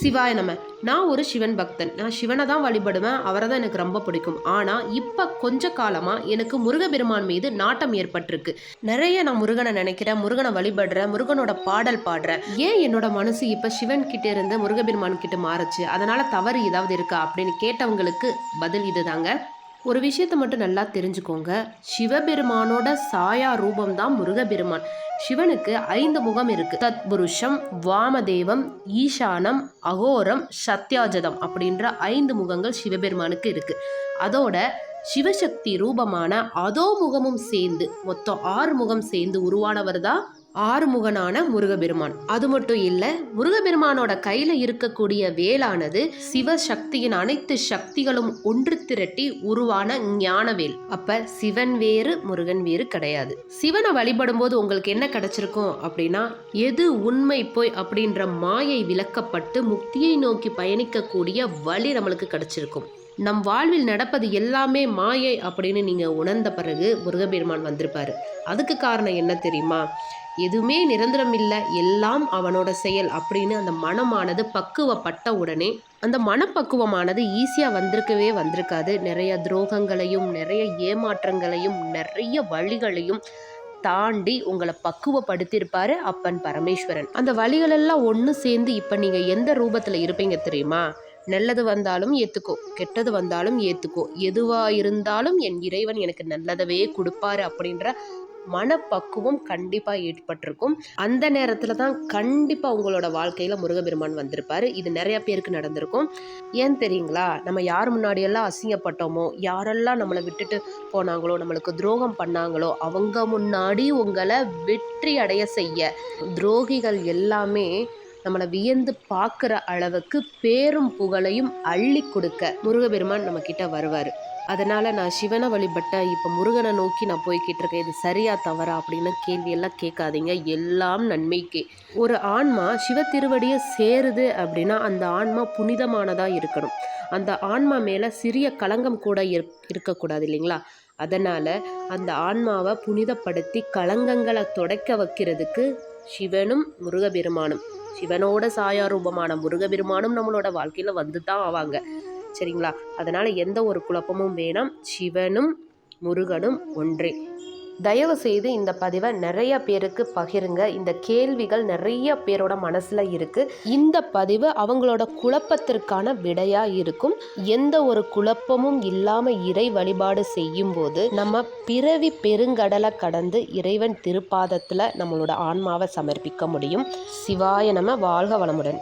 சிவாய நம. நான் ஒரு சிவன் பக்தன். நான் சிவனை தான் வழிபடுவேன். அவரை தான் எனக்கு ரொம்ப பிடிக்கும். ஆனால் இப்போ கொஞ்ச காலமாக எனக்கு முருகபெருமான் மீது நாட்டம் ஏற்பட்டிருக்கு. நிறைய நான் முருகனை நினைக்கிறேன் முருகனை வழிபடுறேன் முருகனோட பாடல் பாடுறேன். ஏன் என்னோட மனசு இப்போ சிவன் கிட்டே இருந்து முருகபெருமான் கிட்ட மாறுச்சு? அதனால் தவறு ஏதாவது இருக்கா? அப்படின்னு கேட்டவங்களுக்கு பதில் இதுதாங்க. ஒரு விஷயத்தை மட்டும் நல்லா தெரிஞ்சுக்கோங்க. சிவபெருமானோட சாயா ரூபம் தான் முருகபெருமான். சிவனுக்கு ஐந்து முகம் இருக்கு. தத்புருஷம் வாமதேவம் ஈசானம் அகோரம் சத்யாஜதம் அப்படின்ற ஐந்து முகங்கள் சிவபெருமானுக்கு இருக்கு. அதோட சிவசக்தி ரூபமான அதோ முகமும் சேர்ந்து மொத்தம் ஆறு முகம் சேர்ந்து உருவானவர் தான் ஆறுமுகனான முருகபெருமான். அது மட்டும் இல்ல முருகபெருமானோட கையில இருக்கக்கூடிய வேலானது சிவசக்தியின் அனைத்து சக்திகளும் ஒன்று திரட்டி உருவான ஞானவேல் அப்ப சிவன் வேறு முருகன் வேறு கிடையாது. சிவனை வழிபடும் போது உங்களுக்கு என்ன கிடைச்சிருக்கும் அப்படின்னா எது உண்மை போய் அப்படின்ற மாயை விளக்கப்பட்டு முக்தியை நோக்கி பயணிக்கக்கூடிய வழி நம்மளுக்கு கிடைச்சிருக்கும். நம் வாழ்வில் நடப்பது எல்லாமே மாயை அப்படின்னு நீங்கள் உணர்ந்த பிறகு முருகபெருமான் வந்திருப்பார். அதுக்கு காரணம் என்ன தெரியுமா? எதுவுமே நிரந்தரம் இல்லை எல்லாம் அவனோட செயல் அப்படின்னு அந்த மனமானது பக்குவப்பட்ட உடனே அந்த மனப்பக்குவமானது ஈஸியாக வந்திருக்கவே வந்திருக்காது. நிறைய துரோகங்களையும் நிறைய ஏமாற்றங்களையும் நிறைய வழிகளையும் தாண்டி உங்களை பக்குவப்படுத்தியிருப்பாரு அப்பன் பரமேஸ்வரன். அந்த வழிகளெல்லாம் ஒன்று சேர்ந்து இப்போ நீங்கள் எந்த ரூபத்தில் இருப்பீங்க தெரியுமா? நல்லது வந்தாலும் ஏற்றுக்கோ கெட்டது வந்தாலும் ஏற்றுக்கோ எதுவாக இருந்தாலும் என் இறைவன் எனக்கு நல்லதவே கொடுப்பாரு அப்படின்ற மனப்பக்குவம் கண்டிப்பாக ஏற்பட்டிருக்கும். அந்த நேரத்தில் தான் கண்டிப்பாக உங்களோட வாழ்க்கையில் முருகபெருமான் வந்திருப்பார். இது நிறையா பேருக்கு நடந்திருக்கும். ஏன் தெரியுங்களா? நம்ம யார் முன்னாடியெல்லாம் அசிங்கப்பட்டோமோ யாரெல்லாம் நம்மளை விட்டுட்டு போனாங்களோ நம்மளுக்கு துரோகம் பண்ணாங்களோ அவங்க முன்னாடி உங்களை வெற்றி அடைய செய்ய துரோகிகள் எல்லாமே நம்மளை வியந்து பார்க்குற அளவுக்கு பேரும் புகழையும் அள்ளி கொடுக்க முருகபெருமான் நம்ம கிட்ட வருவார். அதனால் நான் சிவனை வழிபட்ட இப்போ முருகனை நோக்கி நான் போய்கிட்டு இருக்கேன். இது சரியா தவறா அப்படின்னு கேள்வியெல்லாம் கேட்காதீங்க. எல்லாம் நன்மைக்கே. ஒரு ஆன்மா சிவ திருவடியை சேருது அப்படின்னா அந்த ஆன்மா புனிதமானதாக இருக்கணும். அந்த ஆன்மா மேலே சிறிய களங்கம் கூட இரு இருக்கக்கூடாது இல்லைங்களா? அதனால் அந்த ஆன்மாவை புனிதப்படுத்தி களங்கங்களை தொடக்க வைக்கிறதுக்கு சிவனும் முருகபெருமானும் சிவனோட சாயா ரூபமான முருகபெருமானும் நம்மளோட வாழ்க்கையில் வந்து தான் ஆவாங்க. சரிங்களா? அதனால் எந்த ஒரு குழப்பமும் வேணாம். சிவனும் முருகனும் ஒன்றே. தயவு செய்து இந்த பதிவை நிறைய பேருக்கு பகிருங்க. இந்த கேள்விகள் நிறைய பேரோட மனசில் இருக்குது இந்த பதிவு அவங்களோட குழப்பத்திற்கான விடையாக இருக்கும். எந்த ஒரு குழப்பமும் இல்லாமல் இறை வழிபாடு செய்யும் போது நம்ம பிறவி பெருங்கடலை கடந்து இறைவன் திருப்பாதத்தில் நம்மளோட ஆன்மாவை சமர்ப்பிக்க முடியும். சிவாய நம்ம வாழ்க வளமுடன்.